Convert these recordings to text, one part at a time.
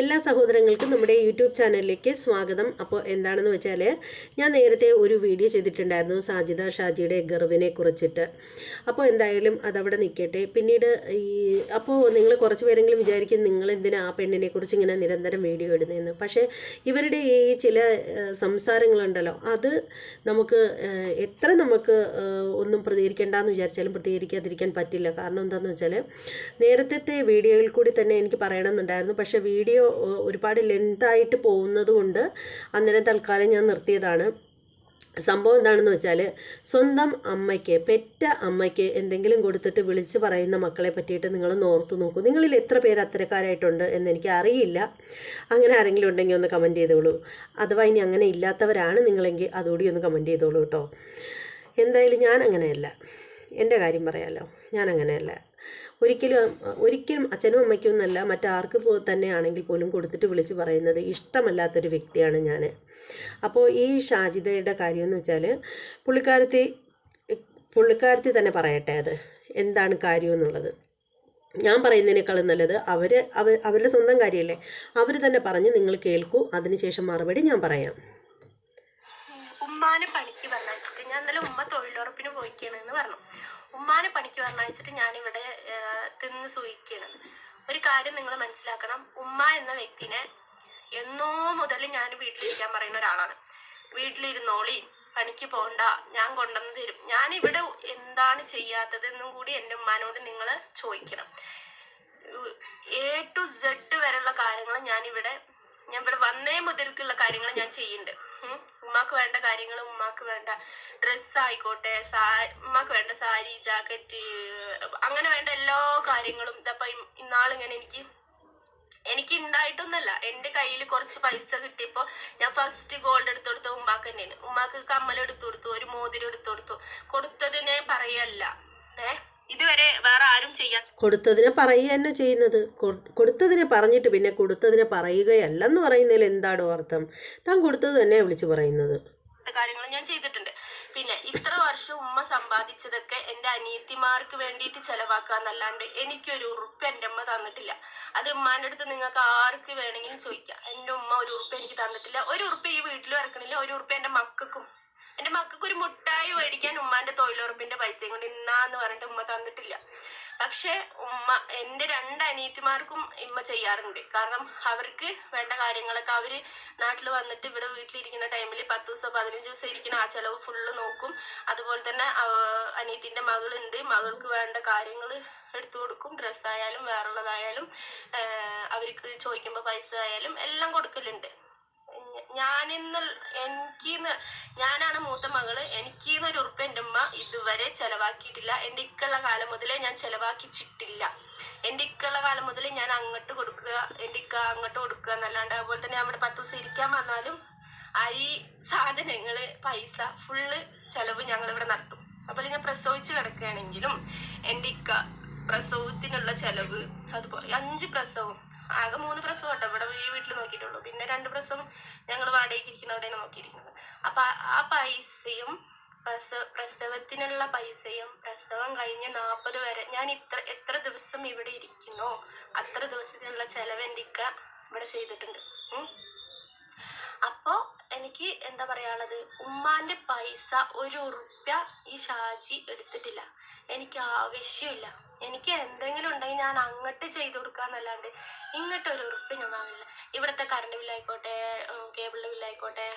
എല്ലാ സഹോദരങ്ങൾക്കും നമ്മുടെ യൂട്യൂബ് ചാനലിലേക്ക് സ്വാഗതം. അപ്പോൾ എന്താണെന്ന് വെച്ചാൽ ഞാൻ നേരത്തെ ഒരു വീഡിയോ ചെയ്തിട്ടുണ്ടായിരുന്നു സാജിദ ഷാജിയുടെ ഗർവിനെ കുറിച്ചിട്ട്. അപ്പോൾ എന്തായാലും അതവിടെ നിൽക്കട്ടെ. പിന്നീട് ഈ അപ്പോൾ നിങ്ങൾ കുറച്ച് പേരെങ്കിലും വിചാരിക്കും നിങ്ങൾ എന്തിനാ ആ പെണ്ണിനെ കുറിച്ച് ഇങ്ങനെ നിരന്തരം വീഡിയോ ഇടുന്നതെന്ന്. പക്ഷേ ഇവരുടെ ഈ ചില സംസാരങ്ങളുണ്ടല്ലോ അത് നമുക്ക് എത്ര നമുക്ക് ഒന്നും പ്രതികരിക്കേണ്ടെന്ന് വിചാരിച്ചാലും പ്രതികരിക്കാതിരിക്കാൻ പറ്റില്ല. കാരണം എന്താണെന്ന് വെച്ചാൽ നേരത്തെ വീഡിയോയിൽ കൂടി തന്നെ എനിക്ക് പറയണമെന്നുണ്ടായിരുന്നു. പക്ഷേ വീഡിയോ ഒരുപാട് ലെങ്തായിട്ട് പോകുന്നത് കൊണ്ട് അന്നേരം തൽക്കാലം ഞാൻ നിർത്തിയതാണ്. സംഭവം എന്താണെന്ന് വെച്ചാൽ സ്വന്തം അമ്മയ്ക്ക് പെറ്റ അമ്മയ്ക്ക് എന്തെങ്കിലും കൊടുത്തിട്ട് വിളിച്ച് പറയുന്ന മക്കളെ പറ്റിയിട്ട് നിങ്ങൾ നോർത്ത് നോക്കൂ. നിങ്ങളിൽ എത്ര പേര് അത്തരക്കാരായിട്ടുണ്ട് എന്ന് എനിക്ക് അറിയില്ല. അങ്ങനെ ആരെങ്കിലും ഉണ്ടെങ്കിൽ ഒന്ന് കമന്റ് ചെയ്തോളൂ. അഥവാ ഇനി അങ്ങനെ ഇല്ലാത്തവരാണ് നിങ്ങളെങ്കിൽ അതുകൂടി ഒന്ന് കമന്റ് ചെയ്തോളൂ കേട്ടോ. എന്തായാലും ഞാൻ അങ്ങനെയല്ല. എന്റെ കാര്യം പറയാമല്ലോ ഞാൻ അങ്ങനെയല്ല. ഒരിക്കലും ഒരിക്കലും അച്ഛനും അമ്മയ്ക്കും എന്നല്ല മറ്റാർക്ക് തന്നെയാണെങ്കിൽ പോലും കൊടുത്തിട്ട് വിളിച്ച് പറയുന്നത് ഇഷ്ടമല്ലാത്തൊരു വ്യക്തിയാണ് ഞാൻ അപ്പോൾ ഈ ഷാജിദയുടെ കാര്യം എന്ന് വെച്ചാൽ പുള്ളിക്കാരത്തി പുള്ളിക്കാരത്തി തന്നെ പറയട്ടെ അത്. എന്താണ് കാര്യം എന്നുള്ളത്? ഞാൻ പറയുന്നതിനേക്കാളും നല്ലത് അവർ അവർ അവരുടെ സ്വന്തം കാര്യമല്ലേ അവർ തന്നെ പറഞ്ഞ് നിങ്ങൾ കേൾക്കൂ അതിനുശേഷം മറുപടി ഞാൻ പറയാം. ഉമ്മാനെ പണിക്ക് പറഞ്ഞയച്ചിട്ട് ഞാൻ ഇന്നലെ ഉമ്മ തൊഴിലുറപ്പിന് പോയിക്കണെന്ന് പറഞ്ഞു. ഉമ്മാനെ പണിക്ക് പറഞ്ഞയച്ചിട്ട് ഞാനിവിടെ തിന്ന് സുഖിക്കുകയാണ് ഒരു കാര്യം നിങ്ങൾ മനസ്സിലാക്കണം. ഉമ്മ എന്ന വ്യക്തിനെ എന്നോ മുതൽ ഞാൻ വീട്ടിലിരിക്കാൻ പറയുന്ന ഒരാളാണ്. വീട്ടിലിരുന്നോളി പണിക്ക് പോണ്ട ഞാൻ കൊണ്ടുവന്ന് തരും. ഞാൻ ഇവിടെ എന്താണ് ചെയ്യാത്തതെന്നും കൂടി എന്റെ ഉമ്മാനോട് നിങ്ങൾ ചോദിക്കണം. എ ടു സെഡ് വരെയുള്ള കാര്യങ്ങൾ ഞാൻ ഇവിടെ ഞാൻ ഇവിടെ വന്നേ മുതൽക്കുള്ള കാര്യങ്ങൾ ഞാൻ ചെയ്യുന്നുണ്ട്. ഉമ്മാക്ക് വേണ്ട കാര്യങ്ങൾ ഉമ്മാക്ക് വേണ്ട. ഡ്രസ്സ് ആയിക്കോട്ടെ ഉമ്മാക്ക് വേണ്ട സാരി ജാക്കറ്റ് അങ്ങനെ വേണ്ട എല്ലാ കാര്യങ്ങളും. ഇതപ്പം ഇന്നാളിങ്ങനെ എനിക്ക് എനിക്ക് ഉണ്ടായിട്ടൊന്നല്ല എന്റെ കയ്യിൽ കുറച്ച് പൈസ കിട്ടിയപ്പോ ഞാൻ ഫസ്റ്റ് ഗോൾഡ് എടുത്തു കൊടുത്ത ഉമ്മാക്ക് തന്നെയാണ്. ഉമ്മാക്ക് കമ്മൽ എടുത്തു കൊടുത്തു ഒരു മോതിരം എടുത്തു കൊടുത്തു. കൊടുത്തതിനെ പറയല്ല. ഏ? ഇതുവരെ വേറെ ആരും ചെയ്യാൻ കൊടുത്തതിനെ പറയുക തന്നെ ചെയ്യുന്നത്. കൊടുത്തതിനെ പറഞ്ഞിട്ട് പിന്നെ കൊടുത്തതിനെ പറയുകയല്ലെന്ന് പറയുന്നതിൽ എന്താണോ അർത്ഥം? താൻ കൊടുത്തത് തന്നെ വിളിച്ചു പറയുന്നത്. കാര്യങ്ങളും ഞാൻ ചെയ്തിട്ടുണ്ട്. പിന്നെ ഇത്ര വർഷം ഉമ്മ സമ്പാദിച്ചതൊക്കെ എന്റെ അനിയത്തിമാർക്ക് വേണ്ടിയിട്ട് ചെലവാക്കാന്നല്ലാണ്ട് എനിക്കൊരു ഉറുപ്പ് എന്റെ ഉമ്മ തന്നിട്ടില്ല. അത് ഉമ്മാന്റെ അടുത്ത് നിങ്ങൾക്ക് ആർക്ക് വേണമെങ്കിലും ചോദിക്കാം. എന്റെ ഉമ്മ ഒരു ഉറുപ്പ് എനിക്ക് തന്നിട്ടില്ല. ഒരു ഉറുപ്പ് ഈ വീട്ടിലും ഇറക്കണില്ല. ഒരു ഉറുപ്പ് എന്റെ മക്കൾക്കും എന്റെ മക്കൾക്ക് ഒരു മുട്ടായി മേടിക്കാൻ ഉമ്മാന്റെ തൊഴിലുറപ്പിന്റെ പൈസയും കൊണ്ട് ഇന്നാന്ന് പറഞ്ഞിട്ട് ഉമ്മ തന്നിട്ടില്ല. പക്ഷെ ഉമ്മ എന്റെ രണ്ട് അനിയത്തിമാർക്കും ഇമ്മ ചെയ്യാറുണ്ട്. കാരണം അവർക്ക് വേണ്ട കാര്യങ്ങളൊക്കെ അവർ നാട്ടിൽ വന്നിട്ട് ഇവിടെ വീട്ടിലിരിക്കുന്ന ടൈമിൽ പത്ത് ദിവസം പതിനഞ്ച് ദിവസം ഇരിക്കുന്ന ആ ചെലവ് ഫുള്ള് നോക്കും. അതുപോലെ തന്നെ അനിയത്തിന്റെ മകളുണ്ട്. മകൾക്ക് വേണ്ട കാര്യങ്ങൾ എടുത്തു കൊടുക്കും. ഡ്രസ്സായാലും വേറുള്ളതായാലും അവർക്ക് ചോദിക്കുമ്പോൾ പൈസ ആയാലും എല്ലാം കൊടുക്കലുണ്ട്. ഞാനിന്ന് എനിക്കിന്ന് ഞാനാണ് മൂത്ത മകൾ. എനിക്കിന്ന് ഒരു ഉറുപ്പ് എന്റെ ഉമ്മ ഇതുവരെ ചെലവാക്കിയിട്ടില്ല. എന്റെ ഇക്കുള്ള കാലം മുതലേ ഞാൻ ചെലവാക്കിച്ചിട്ടില്ല. എന്റെ ഇക്കുള്ള കാലം മുതലേ ഞാൻ അങ്ങോട്ട് കൊടുക്കുക എന്റെ ഇക്ക അങ്ങോട്ട് കൊടുക്കുക എന്നല്ലാണ്ട് അതുപോലെ തന്നെ നമ്മുടെ പത്ത് ദിവസം ഇരിക്കാൻ വന്നാലും അരി സാധനങ്ങൾ പൈസ ഫുള്ള് ചെലവ് ഞങ്ങളിവിടെ നടത്തും. അപ്പോൾ ഞാൻ പ്രസവിച്ച് കിടക്കുകയാണെങ്കിലും എന്റെ ഇക്ക പ്രസവത്തിനുള്ള ചെലവ് അതുപോലെ അഞ്ച് പ്രസവം ആകെ മൂന്ന് പ്രസവം ഉണ്ട്. ഇവിടെ ഈ വീട്ടിൽ നോക്കിയിട്ടുള്ളൂ. പിന്നെ രണ്ട് പ്രസവം ഞങ്ങൾ വാടകയ്ക്ക് ഇരിക്കുന്നവിടെയാണ് നോക്കിയിരിക്കുന്നത്. അപ്പൊ ആ- പൈസയും പ്രസവ പ്രസവത്തിനുള്ള പൈസയും പ്രസവം കഴിഞ്ഞ് നാൽപ്പത് വരെ ഞാൻ ഇത്ര എത്ര ദിവസം ഇവിടെ ഇരിക്കുന്നു അത്ര ദിവസത്തിനുള്ള ചെലവ് ഇവിടെ ചെയ്തിട്ടുണ്ട്. അപ്പോ എനിക്ക് എന്താ പറയാനുള്ളത്? ഉമ്മാന്റെ പൈസ ഒരു ഉറുപ്യ ഈ ഷാജി എടുത്തിട്ടില്ല. എനിക്ക് ആവശ്യമില്ല. എനിക്ക് എന്തെങ്കിലും ഉണ്ടെങ്കിൽ ഞാൻ അങ്ങോട്ട് ചെയ്തു കൊടുക്കാന്നല്ലാണ്ട് ഇങ്ങോട്ട് ഒരു ഉറുപ്പ് ഞാൻ വാങ്ങില്ല ഇവിടുത്തെ കറണ്ട് ബില്ലായിക്കോട്ടെ കേബിളിന്റെ ബില്ലായിക്കോട്ടെ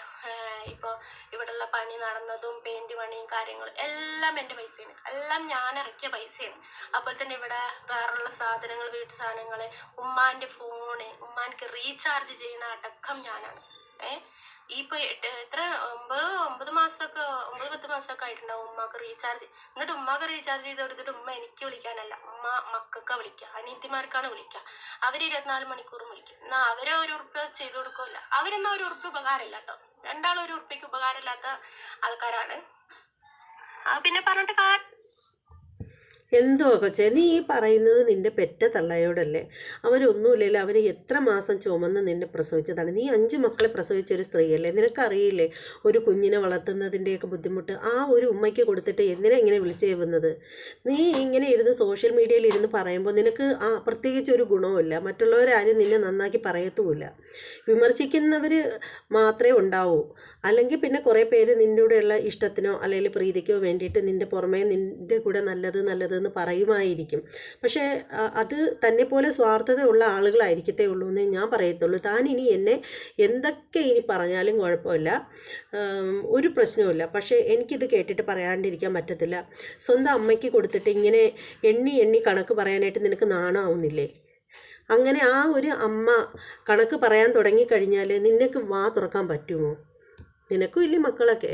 ഇപ്പോൾ ഇവിടെയുള്ള പണി നടന്നതും പെയിന്റ് പണിയും കാര്യങ്ങളും എല്ലാം എന്റെ പൈസയാണ്. എല്ലാം ഞാൻ ഇറക്കിയ പൈസയാണ്. അപ്പോൾ തന്നെ ഇവിടെ വേറെയുള്ള സാധനങ്ങൾ വീട്ടു സാധനങ്ങൾ ഉമ്മാന്റെ ഫോണ് ഉമ്മാൻക്ക് റീചാർജ് ചെയ്യുന്ന അടക്കം ഞാനാണ്. ഈ ഇപ്പൊ എത്ര? ഒമ്പത് ഒമ്പത് മാസമൊക്കെ ഒമ്പത് പത്ത് മാസമൊക്കെ ആയിട്ടുണ്ടാവും ഉമ്മാക്ക് റീചാർജ് എന്നിട്ട് ഉമ്മക്ക് റീചാർജ് ചെയ്ത് കൊടുത്തിട്ട് ഉമ്മ എനിക്ക് വിളിക്കാനല്ല. ഉമ്മ മക്കൾക്ക് വിളിക്കുക അനിയത്തിമാർക്കാണ് വിളിക്കുക അവർ ഇരുപത്തിനാല് മണിക്കൂറും വിളിക്കും. എന്നാ അവരെ ഒരു ഉറുപ്പ് ചെയ്ത് കൊടുക്കില്ല അവരെന്നാ ഒരു ഉറുപ്പ് ഉപകാരമില്ല കേട്ടോ. രണ്ടാളും ഒരു ഉറുപ്പിക്ക് ഉപകാരമില്ലാത്ത ആൾക്കാരാണ്. പിന്നെ പറഞ്ഞിട്ട് കാ എന്തോ കൊച്ചേ? നീ ഈ പറയുന്നത് നിന്റെ പെറ്റ തള്ളയോടല്ലേ? അവരൊന്നുമില്ലല്ലോ. അവർ എത്ര മാസം ചുമന്ന് നിന്നെ പ്രസവിച്ചതാണ്. നീ അഞ്ച് മക്കളെ പ്രസവിച്ച ഒരു സ്ത്രീയല്ലേ? നിനക്കറിയില്ലേ? ഒരു കുഞ്ഞിനെ വളർത്തുന്നതിന്റെയൊക്കെ ബുദ്ധിമുട്ട്. ആ ഒരു ഉമ്മയ്ക്ക് കൊടുത്തിട്ട് എന്തിനാ ഇങ്ങനെ വിളിച്ചേവുന്നത്? നീ ഇങ്ങനെ ഇരുന്ന് സോഷ്യൽ മീഡിയയിൽ ഇരുന്ന് പറയുമ്പോൾ നിനക്ക് ആ പ്രത്യേകിച്ച് ഒരു ഗുണവുമില്ല. മറ്റുള്ളവരാരും നിന്നെ നന്നാക്കി പറയത്തുമില്ല. വിമർശിക്കുന്നവർ മാത്രമേ ഉണ്ടാവൂ. അല്ലെങ്കിൽ പിന്നെ കുറേ പേര് നിന്റെ കൂടെയുള്ള ഇഷ്ടത്തിനോ അല്ലെങ്കിൽ പ്രീതിക്കോ വേണ്ടിയിട്ട് നിന്റെ പുറമേ നിന്റെ കൂടെ നല്ലത് നല്ലതെന്ന് പറയുമായിരിക്കും. പക്ഷേ അത് തന്നെ പോലെ സ്വാർത്ഥതയുള്ള ആളുകളായിരിക്കത്തേ ഉള്ളൂ എന്ന് ഞാൻ പറയത്തുള്ളൂ. താൻ ഇനി എന്നെ എന്തൊക്കെ ഇനി പറഞ്ഞാലും കുഴപ്പമില്ല. ഒരു പ്രശ്നവുമില്ല. പക്ഷേ എനിക്കിത് കേട്ടിട്ട് പറയാണ്ടിരിക്കാൻ പറ്റത്തില്ല. സ്വന്തം അമ്മയ്ക്ക് കൊടുത്തിട്ട് ഇങ്ങനെ എണ്ണി എണ്ണി കണക്ക് പറയാനായിട്ട് നിനക്ക് നാണമാവുന്നില്ലേ അങ്ങനെ ആ ഒരു അമ്മ കണക്ക് പറയാൻ തുടങ്ങിക്കഴിഞ്ഞാൽ നിനക്ക് വാ തുറക്കാൻ പറ്റുമോ? നിനക്കും ഇല്ലേ മക്കളൊക്കെ?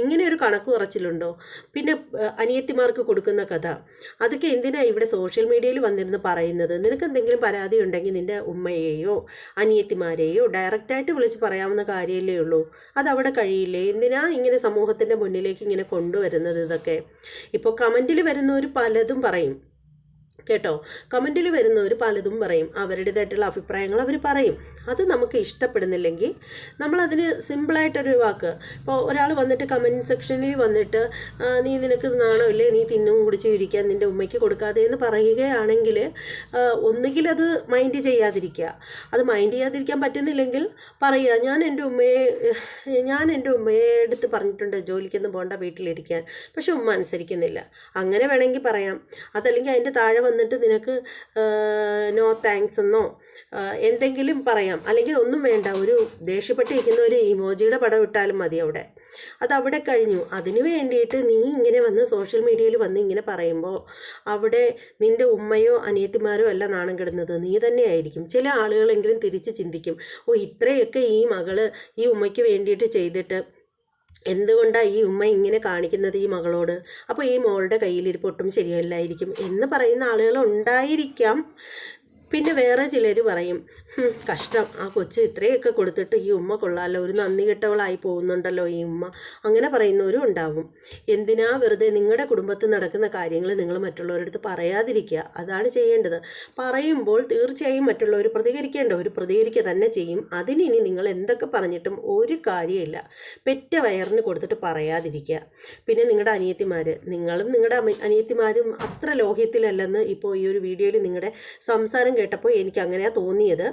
ഇങ്ങനെ ഒരു കണക്ക് കുറച്ചിലുണ്ടോ പിന്നെ അനിയത്തിമാർക്ക് കൊടുക്കുന്ന കഥ. അതൊക്കെ എന്തിനാണ് ഇവിടെ സോഷ്യൽ മീഡിയയിൽ വന്നിരുന്ന് പറയുന്നത്? നിനക്ക് എന്തെങ്കിലും പരാതി ഉണ്ടെങ്കിൽ നിന്റെ ഉമ്മയെയോ അനിയത്തിമാരെയോ ഡയറക്റ്റായിട്ട് വിളിച്ച് പറയാവുന്ന കാര്യമല്ലേ ഉള്ളൂ. അതവിടെ കഴിയില്ലേ? എന്തിനാ ഇങ്ങനെ സമൂഹത്തിന്റെ മുന്നിലേക്ക് ഇങ്ങനെ കൊണ്ടുവരുന്നത് ഇതൊക്കെ? ഇപ്പോൾ കമന്റിൽ വരുന്നവർ പലതും പറയും. കേട്ടോ? കമന്റിൽ വരുന്നവർ പലതും പറയും. അവരുടേതായിട്ടുള്ള അഭിപ്രായങ്ങൾ അവർ പറയും. അത് നമുക്ക് ഇഷ്ടപ്പെടുന്നില്ലെങ്കിൽ നമ്മളതിന് സിമ്പിളായിട്ടൊരു വാക്ക്. ഇപ്പോൾ ഒരാൾ വന്നിട്ട് കമന്റ് സെക്ഷനിൽ വന്നിട്ട് നീ നിനക്ക് നാണമില്ലേ നീ തിന്നും കുടിച്ച് ഇരിക്കാൻ നിന്റെ ഉമ്മയ്ക്ക് കൊടുക്കാതെ എന്ന് പറയുകയാണെങ്കിൽ ഒന്നുകിൽ അത് മൈൻഡ് ചെയ്യാതിരിക്കുക. അത് മൈൻഡ് ചെയ്യാതിരിക്കാൻ പറ്റുന്നില്ലെങ്കിൽ പറയുക ഞാൻ എന്റെ ഉമ്മയെ ഞാൻ എന്റെ ഉമ്മയെ എടുത്ത് പറഞ്ഞിട്ടുണ്ട് ജോലിക്കൊന്നും പോകണ്ട വീട്ടിലിരിക്കാൻ. പക്ഷെ ഉമ്മ അനുസരിക്കുന്നില്ല. അങ്ങനെ വേണമെങ്കിൽ പറയാം. അതല്ലെങ്കിൽ അതിന്റെ താഴെ വന്നിട്ട് നിനക്ക് നോ താങ്ക്സ് എന്നോ എന്തെങ്കിലും പറയാം. അല്ലെങ്കിൽ ഒന്നും വേണ്ട ഒരു ദേഷ്യപ്പെട്ടിരിക്കുന്ന ഒരു ഇമോജിയുടെ പടം ഇട്ടാലും മതി അവിടെ. അത് അവിടെ കഴിഞ്ഞു. അതിന് വേണ്ടിയിട്ട് നീ ഇങ്ങനെ വന്ന് സോഷ്യൽ മീഡിയയിൽ വന്ന് ഇങ്ങനെ പറയുമ്പോൾ അവിടെ നിന്റെ ഉമ്മയോ അനിയത്തിമാരോ അല്ല നാണം കിടുന്നത്. നീ തന്നെയായിരിക്കും ചില ആളുകളെങ്കിലും തിരിച്ച് ചിന്തിക്കും. ഓ ഇത്രയൊക്കെ ഈ മകൾ ഈ ഉമ്മയ്ക്ക് വേണ്ടിയിട്ട് ചെയ്തിട്ട് എന്തുകൊണ്ടാണ് ഈ ഉമ്മ ഇങ്ങനെ കാണിക്കുന്നത് ഈ മകളോട്? അപ്പോൾ ഈ മോളുടെ കയ്യിലിരിപ്പ് ഒട്ടും ശരിയല്ലായിരിക്കും എന്ന് പറയുന്ന ആളുകൾ ഉണ്ടായിരിക്കാം. പിന്നെ വേറെ ചിലർ പറയും കഷ്ടം. ആ കൊച്ചു ഇത്രയൊക്കെ കൊടുത്തിട്ട് ഈ ഉമ്മ കൊള്ളാമല്ലോ ഒരു നന്ദി കെട്ടവളായി പോകുന്നുണ്ടല്ലോ ഈ ഉമ്മ. അങ്ങനെ പറയുന്നവരും ഉണ്ടാവും. എന്തിനാ വെറുതെ നിങ്ങളുടെ കുടുംബത്തിൽ നടക്കുന്ന കാര്യങ്ങൾ നിങ്ങൾ മറ്റുള്ളവരുടെ അടുത്ത് പറയാതിരിക്കുക അതാണ് ചെയ്യേണ്ടത്. പറയുമ്പോൾ തീർച്ചയായും മറ്റുള്ളവർ ഒരു പ്രതികരിക്കുക തന്നെ ചെയ്യും. അതിനിനി നിങ്ങൾ എന്തൊക്കെ പറഞ്ഞിട്ടും ഒരു കാര്യമില്ല. പെറ്റ വയറിന് കൊടുത്തിട്ട് പറയാതിരിക്കുക പിന്നെ നിങ്ങളുടെ അനിയത്തിമാർ നിങ്ങളും നിങ്ങളുടെ അനിയത്തിമാരും അത്ര ലോഹ്യത്തിലല്ലെന്ന് ഇപ്പോൾ ഈ ഒരു വീഡിയോയിൽ നിങ്ങളുടെ സംസാരം കേട്ടപ്പോൾ എനിക്ക് അങ്ങനെയാണ് തോന്നിയത്.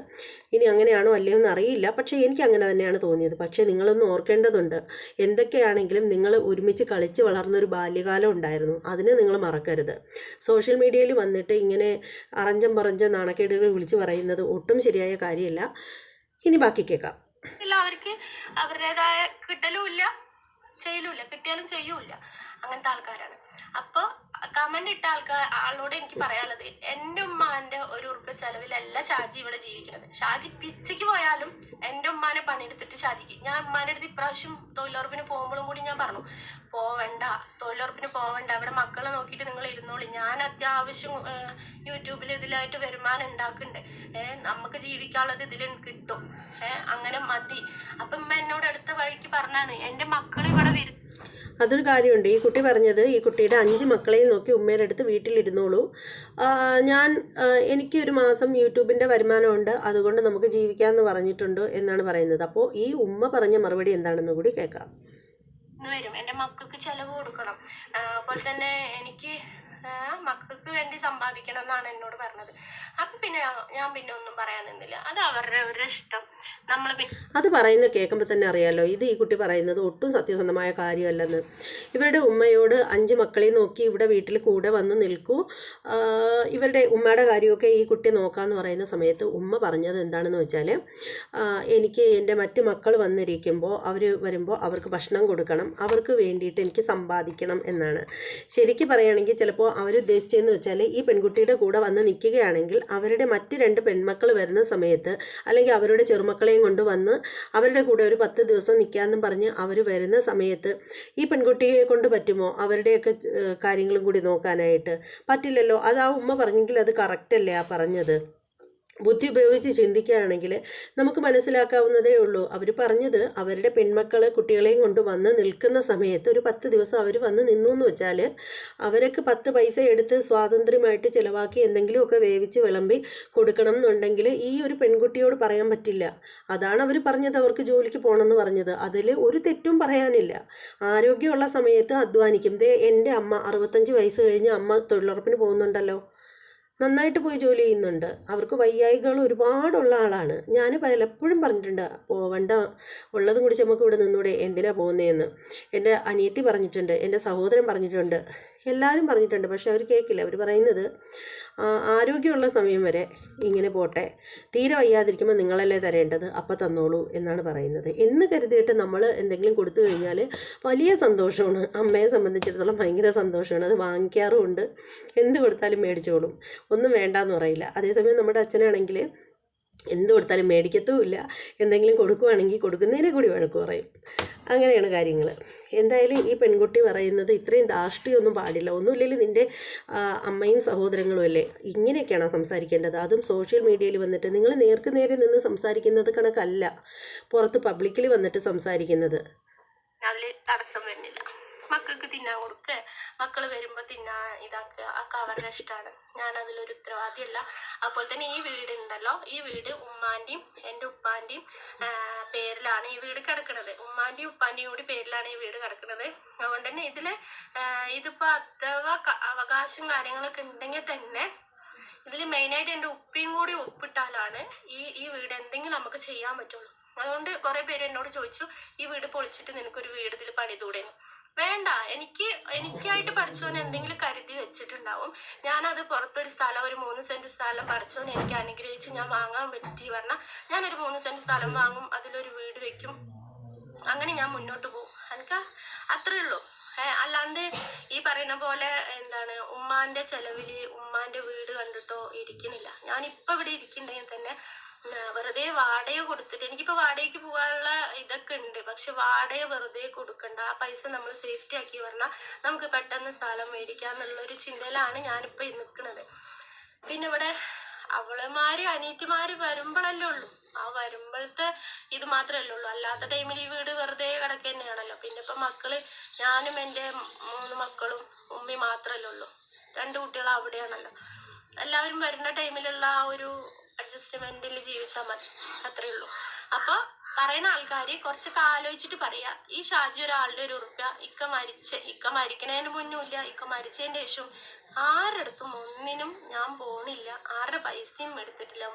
ഇനി അങ്ങനെയാണോ അല്ലയോ എന്ന് അറിയില്ല. പക്ഷേ എനിക്ക് അങ്ങനെ തന്നെയാണ് തോന്നിയത്. പക്ഷേ നിങ്ങളൊന്ന് ഓർക്കേണ്ടതുണ്ട്. എന്തൊക്കെയാണെങ്കിലും നിങ്ങൾ ഒരുമിച്ച് കളിച്ച് വളർന്നൊരു ബാല്യകാലം ഉണ്ടായിരുന്നു. അതിനെ നിങ്ങൾ മറക്കരുത്. സോഷ്യൽ മീഡിയയിൽ വന്നിട്ട് ഇങ്ങനെ അറഞ്ചം പറഞ്ചം നാണക്കേടുകൾ വിളിച്ച് പറയുന്നത് ഒട്ടും ശരിയായ കാര്യമല്ല. ഇനി ബാക്കി കേൾക്കാം. അവർക്ക് അവരുടേതായ കിട്ടലും ഇല്ല ചെയ്യലും ഇല്ല കിട്ടിയാലും ചെയ്യൂല അങ്ങനത്തെ ആൾക്കാരാണ്. അപ്പൊ കമന്റ് ഇട്ട ആൾക്കാർ ആളോട് എനിക്ക് പറയാനുള്ളത് എന്റെ ഉമ്മാന്റെ ഒരു ഉറുപ്പ് ചെലവിലല്ല ഷാജി ഇവിടെ ജീവിക്കുന്നത്. ഷാജി പിച്ചയ്ക്ക് പോയാലും എന്റെ ഉമ്മാനെ പണിയെടുത്തിട്ട് ഷാജിക്ക്. ഞാൻ ഉമ്മാന്റെ അടുത്ത് ഇപ്രാവശ്യം തൊഴിലുറപ്പിന് പോകുമ്പോഴും കൂടി ഞാൻ പറഞ്ഞു പോവണ്ട തൊഴിലുറപ്പിന് പോവണ്ട അവിടെ മക്കളെ നോക്കിയിട്ട് നിങ്ങൾ ഇരുന്നോളി. ഞാൻ അത്യാവശ്യം യൂട്യൂബിൽ ഇതിലായിട്ട് വരുമാനം ഉണ്ടാക്കുന്നുണ്ട്. ഏഹ് നമുക്ക് ജീവിക്കാനുള്ളത് ഇതിൽ കിട്ടും. ഏഹ് അങ്ങനെ മതി. അപ്പം ഉമ്മ എന്നോട് അടുത്ത വഴിക്ക് പറഞ്ഞാണ് എന്റെ മക്കൾ ഇവിടെ വരും. അതൊരു കാര്യമുണ്ട്. ഈ കുട്ടി പറഞ്ഞത് ഈ കുട്ടിയുടെ അഞ്ച് മക്കളെയും നോക്കി ഉമ്മയുടെ അടുത്ത് വീട്ടിലിരുന്നോളൂ. ഞാൻ എനിക്ക് ഒരു മാസം യൂട്യൂബിന്റെ വരുമാനമുണ്ട്. അതുകൊണ്ട് നമുക്ക് ജീവിക്കാമെന്ന് പറഞ്ഞിട്ടുണ്ട് എന്നാണ് പറയുന്നത്. അപ്പോൾ ഈ ഉമ്മ പറഞ്ഞ മറുപടി എന്താണെന്ന് കൂടി കേൾക്കാം. വരും. എന്റെ മക്കൾക്ക് ചെലവ് കൊടുക്കണം. അപ്പോൾ തന്നെ എനിക്ക് മക്കൾക്ക് വേണ്ടി സമ്പാദിക്കണം എന്നാണ് എന്നോട് പറഞ്ഞത്. അപ്പം പിന്നെ ഞാൻ പിന്നെ ഒന്നും പറയാൻ നിന്നില്ല അത് അവരുടെ ഒരു ഇഷ്ടം. നമ്മൾ അത് പറയുന്നത് കേൾക്കുമ്പോൾ തന്നെ അറിയാലോ ഇത് ഈ കുട്ടി പറയുന്നത് ഒട്ടും സത്യസന്ധമായ കാര്യമല്ലെന്ന്. ഇവരുടെ ഉമ്മയോട് അഞ്ച് മക്കളെ നോക്കി ഇവിടെ വീട്ടിൽ കൂടെ വന്ന് നിൽക്കൂ. ഇവരുടെ ഉമ്മയുടെ കാര്യമൊക്കെ ഈ കുട്ടി നോക്കാമെന്ന് പറയുന്ന സമയത്ത് ഉമ്മ പറഞ്ഞത് എന്താണെന്ന് വെച്ചാൽ എനിക്ക് എന്റെ മറ്റ് മക്കൾ വന്നിരിക്കുമ്പോൾ അവർ വരുമ്പോൾ അവർക്ക് ഭക്ഷണം കൊടുക്കണം അവർക്ക് വേണ്ടിയിട്ട് എനിക്ക് സമ്പാദിക്കണം എന്നാണ്. ശരിക്കും പറയുകയാണെങ്കിൽ ചിലപ്പോൾ അവരുദ്ദേശിച്ചതെന്ന് വെച്ചാൽ ഈ പെൺകുട്ടിയുടെ കൂടെ വന്ന് നിൽക്കുകയാണെങ്കിൽ അവരുടെ മറ്റ് രണ്ട് പെൺമക്കൾ വരുന്ന സമയത്ത് അല്ലെങ്കിൽ അവരുടെ ചെറുമക്കളെയും കൊണ്ട് വന്ന് അവരുടെ കൂടെ ഒരു പത്ത് ദിവസം നിൽക്കാമെന്നും പറഞ്ഞ് അവർ വരുന്ന സമയത്ത് ഈ പെൺകുട്ടിയെ കൊണ്ട് പറ്റുമോ? അവരുടെയൊക്കെ കാര്യങ്ങളും കൂടി നോക്കാനായിട്ട് പറ്റില്ലല്ലോ? അത് ആ ഉമ്മ പറഞ്ഞെങ്കിൽ അത് കറക്റ്റല്ലേ ആ പറഞ്ഞത്? ബുദ്ധി ഉപയോഗിച്ച് ചിന്തിക്കുകയാണെങ്കിൽ നമുക്ക് മനസ്സിലാക്കാവുന്നതേ ഉള്ളൂ. അവർ പറഞ്ഞത് അവരുടെ പെൺമക്കൾ കുട്ടികളെയും കൊണ്ട് വന്ന് നിൽക്കുന്ന സമയത്ത് ഒരു പത്ത് ദിവസം അവർ വന്ന് നിന്നു എന്ന് വെച്ചാൽ അവർക്ക് പത്ത് പൈസ എടുത്ത് സ്വാതന്ത്ര്യമായിട്ട് ചിലവാക്കി എന്തെങ്കിലുമൊക്കെ വേവിച്ച് വിളമ്പി കൊടുക്കണം എന്നുണ്ടെങ്കിൽ ഈ ഒരു പെൺകുട്ടിയോട് പറയാൻ പറ്റില്ല. അതാണ് അവർ പറഞ്ഞത് അവർക്ക് ജോലിക്ക് പോകണമെന്ന് പറഞ്ഞത്. അതിൽ ഒരു തെറ്റും പറയാനില്ല. ആരോഗ്യമുള്ള സമയത്ത് അധ്വാനിക്കും. ദേ എന്റെ അമ്മ അറുപത്തഞ്ച് വയസ്സ് കഴിഞ്ഞ് അമ്മ തൊഴിലുറപ്പിന് പോകുന്നുണ്ടല്ലോ. നന്നായിട്ട് പോയി ജോലി ചെയ്യുന്നുണ്ട്. അവർക്ക് വയ്യായികൾ ഒരുപാടുള്ള ആളാണ്. ഞാൻ പലപ്പോഴും പറഞ്ഞിട്ടുണ്ട് പോവണ്ട ഉള്ളതും കൂടി നമുക്ക് ഇവിടെ നിന്നൂടെ എന്തിനാണ് പോകുന്നതെന്ന് എന്റെ അനിയത്തി പറഞ്ഞിട്ടുണ്ട് എന്റെ സഹോദരൻ പറഞ്ഞിട്ടുണ്ട് എല്ലാവരും പറഞ്ഞിട്ടുണ്ട് പക്ഷെ അവർ കേൾക്കില്ല. അവർ പറയുന്നത് ആരോഗ്യമുള്ള സമയം വരെ ഇങ്ങനെ പോട്ടെ. തീരെ വയ്യാതിരിക്കുമ്പോൾ നിങ്ങളല്ലേ തരേണ്ടത്? അപ്പം തന്നോളൂ എന്നാണ് പറയുന്നത്. എന്ന് കരുതിയിട്ട് നമ്മൾ എന്തെങ്കിലും കൊടുത്തു കഴിഞ്ഞാൽ വലിയ സന്തോഷമാണ്. അമ്മയെ സംബന്ധിച്ചിടത്തോളം ഭയങ്കര സന്തോഷമാണ്. അത് വാങ്ങിക്കാറുമുണ്ട് എന്ത് കൊടുത്താലും മേടിച്ചോളും. ഒന്നും വേണ്ടാന്ന് പറയില്ല. അതേസമയം നമ്മുടെ അച്ഛനാണെങ്കിൽ എന്ത് കൊടുത്താലും മേടിക്കത്തുമില്ല. എന്തെങ്കിലും കൊടുക്കുവാണെങ്കിൽ കൊടുക്കുന്നതിനെ കൂടി വഴക്ക് പറയും. അങ്ങനെയാണ് കാര്യങ്ങൾ. എന്തായാലും ഈ പെൺകുട്ടി പറയുന്നത് ഇത്രയും ധാർഷ്ട്യമൊന്നും പാടില്ല. ഒന്നുമില്ലെങ്കിൽ നിന്റെ അമ്മയും സഹോദരങ്ങളും അല്ലേ? ഇങ്ങനെയൊക്കെയാണ് സംസാരിക്കേണ്ടത്? അതും സോഷ്യൽ മീഡിയയിൽ വന്നിട്ട് നിങ്ങൾ നേർക്ക് നേരെ നിന്ന് സംസാരിക്കുന്നത് കണക്കല്ല. പുറത്ത് പബ്ലിക്കിൽ വന്നിട്ട് സംസാരിക്കുന്നത്. അതിൽ തടസ്സം വരുന്നില്ല. മക്കൾക്ക് തിന്നാൻ കൊടുക്കുക മക്കൾ വരുമ്പോൾ തിന്നാൻ ഇതാക്കുക ഒക്കെ അവരുടെ ഇഷ്ടമാണ് ഞാൻ അതിലൊരു ഉത്തരവാദിയല്ല. അപ്പോൾ തന്നെ ഈ വീട് ഉണ്ടല്ലോ ഈ വീട് ഉമ്മാന്റെയും എന്റെ ഉപ്പാന്റെയും പേരിലാണ് ഈ വീട് കിടക്കുന്നത് ഉമ്മാന്റെയും ഉപ്പാന്റെയും കൂടി പേരിലാണ് ഈ വീട് കിടക്കുന്നത് അതുകൊണ്ട് തന്നെ ഇതിൽ ഇതിപ്പോൾ അഥവാ അവകാശം കാര്യങ്ങളൊക്കെ ഉണ്ടെങ്കിൽ തന്നെ ഇതിൽ മെയിനായിട്ട് എന്റെ ഉപ്പയും കൂടി ഒപ്പിട്ടാലാണ് ഈ ഈ വീട് എന്തെങ്കിലും നമുക്ക് ചെയ്യാൻ പറ്റുള്ളൂ. അതുകൊണ്ട് കുറെ പേര് എന്നോട് ചോദിച്ചു ഈ വീട് പൊളിച്ചിട്ട് നിനക്കൊരു വീട് ഇതിൽ പണിതൂടെ? വേണ്ട. എനിക്ക് എനിക്കായിട്ട് പഠിച്ചവൻ എന്തെങ്കിലും കരുതി വെച്ചിട്ടുണ്ടാവും. ഞാനത് പുറത്തൊരു സ്ഥലം ഒരു മൂന്ന് സെന്റ് സ്ഥലം പഠിച്ചവൻ എനിക്ക് അനുഗ്രഹിച്ച് ഞാൻ വാങ്ങാൻ പറ്റി പറഞ്ഞാൽ ഒരു മൂന്ന് സെന്റ് സ്ഥലം വാങ്ങും അതിലൊരു വീട് വെക്കും. അങ്ങനെ ഞാൻ മുന്നോട്ട് പോകും. എനിക്ക് അത്രേ ഉള്ളൂ. അല്ലാണ്ട് ഈ പറയുന്ന പോലെ എന്താണ് ഉമ്മാന്റെ ചെലവിൽ ഉമ്മാന്റെ വീട് കണ്ടിട്ടോ ഇരിക്കുന്നില്ല. ഇപ്പൊ ഇവിടെ ഇരിക്കുന്നുണ്ടെങ്കിൽ തന്നെ വെറുതെ വാടക കൊടുത്തിട്ട് എനിക്കിപ്പോ വാടകയ്ക്ക് പോകാനുള്ള ഇതൊക്കെ ഉണ്ട്. പക്ഷെ വാടക വെറുതെ കൊടുക്കണ്ട. ആ പൈസ നമ്മൾ സേഫ്റ്റി ആക്കി പറഞ്ഞാൽ നമുക്ക് പെട്ടെന്ന് സ്ഥലം മേടിക്കാം ഒരു ചിന്തയിലാണ് ഞാനിപ്പോ നിൽക്കുന്നത്. പിന്നെ ഇവിടെ അവളമാര് അനിയത്തിമാര് വരുമ്പോഴല്ലേ ഉള്ളൂ. ആ വരുമ്പോഴത്തെ ഇത് മാത്രമല്ലേ ഉള്ളൂ. അല്ലാത്ത ടൈമിൽ ഈ വീട് വെറുതെ കിടക്കുക തന്നെയാണല്ലോ പിന്നെ ഇപ്പൊ മക്കൾ ഞാനും എന്റെ മൂന്ന് മക്കളും ഉമ്മി മാത്രമല്ലേ ഉള്ളൂ. രണ്ട് കുട്ടികൾ അവിടെയാണല്ലോ. എല്ലാവരും വരുന്ന ടൈമിലുള്ള ആ ഒരു അഡ്ജസ്റ്റ്മെന്റിൽ ജീവിച്ചാൽ മതി. അത്രേ ഉള്ളൂ. അപ്പൊ പറയുന്ന ആൾക്കാര് കുറച്ചൊക്കെ ആലോചിച്ചിട്ട് പറയാ ഈ ഷാജി ഒരാളുടെ ഒരു ഉറുപ്പ്യ ഇക്ക മരിച്ച ഇക്ക മരിക്കണതിന് മുന്നുമില്ല ഇക്ക മരിച്ചതിന്റെ ശേഷം ആരുടെ അടുത്തും ഒന്നിനും ഞാൻ പോണില്ല. ആരുടെ പൈസയും എടുത്തിട്ടില്ല.